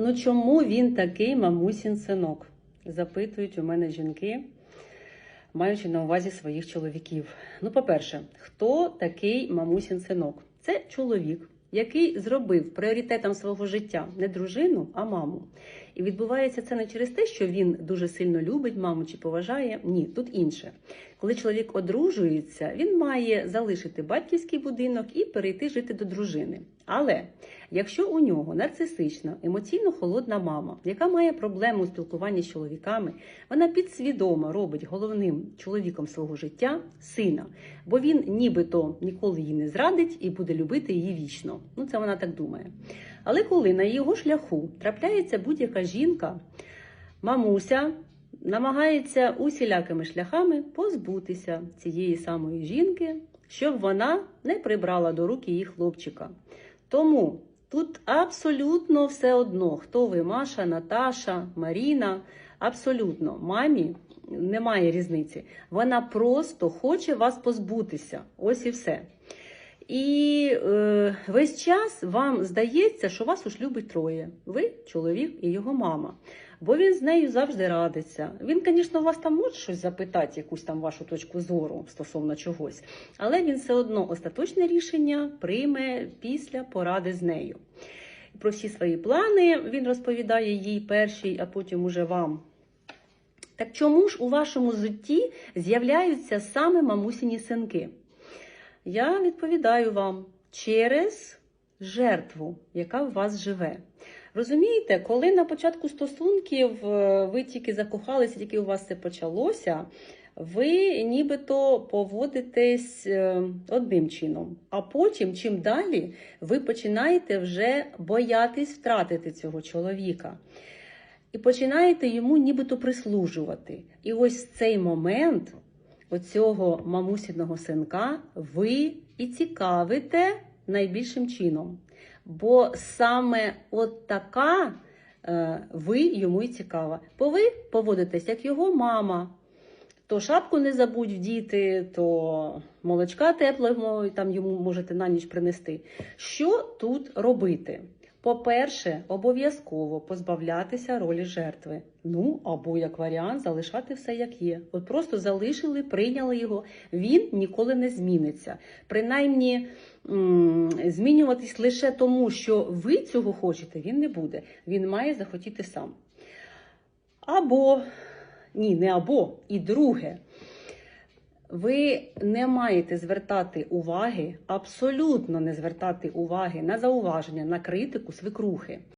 Ну чому він такий мамусін синок? Запитують у мене жінки, маючи на увазі своїх чоловіків. Ну, по-перше, хто такий мамусін синок? Це чоловік, який зробив пріоритетом свого життя не дружину, а маму. І відбувається це не через те, що він дуже сильно любить маму чи поважає. Ні, тут інше. Коли чоловік одружується, він має залишити батьківський будинок і перейти жити до дружини. Але якщо у нього нарцисична, емоційно холодна мама, яка має проблему у спілкуванні з чоловіками, вона підсвідомо робить головним чоловіком свого життя сина, бо він нібито ніколи її не зрадить і буде любити її вічно. Ну це вона так думає. Але коли на його шляху трапляється будь-яка жінка, мамуся намагається усілякими шляхами позбутися цієї самої жінки, щоб вона не прибрала до рук її хлопчика. Тому тут абсолютно все одно, хто ви, Маша, Наташа, Маріна, абсолютно мамі немає різниці. Вона просто хоче вас позбутися. Ось і все. І е, весь час вам здається, що вас уж любить троє: ви, чоловік і його мама. Бо він з нею завжди радиться. Він, звісно, вас там може щось запитати, якусь там вашу точку зору стосовно чогось, але він все одно остаточне рішення прийме після поради з нею. Про всі свої плани він розповідає їй першій, а потім уже вам. Так чому ж у вашому житті з'являються саме мамусіні синки? Я відповідаю вам через жертву, яка в вас живе. Розумієте, коли на початку стосунків е, ви тільки закохалися, тільки у вас це почалося, ви нібито поводитесь е, одним чином. А потім, чим далі, ви починаєте вже боятись втратити цього чоловіка. І починаєте йому нібито прислужувати. І ось цей момент оцього мамусіного синка ви і цікавите найбільшим чином. Бо саме от така е, ви йому і цікава. Бо ви поводитесь як його мама. То шапку не забудь вдіти, то молочка теплого там йому можете на ніч принести. Що тут робити? По-перше, обов'язково позбавлятися ролі жертви. Ну або як варіант залишати все як є. От просто залишили, прийняли його. Він ніколи не зміниться. Принаймні змінюватись лише тому, що ви цього хочете, він не буде. Він має захотіти сам. Або ні, не або і друге. Ви не маєте звертати уваги, абсолютно не звертати уваги на зауваження, на критику свекрухи.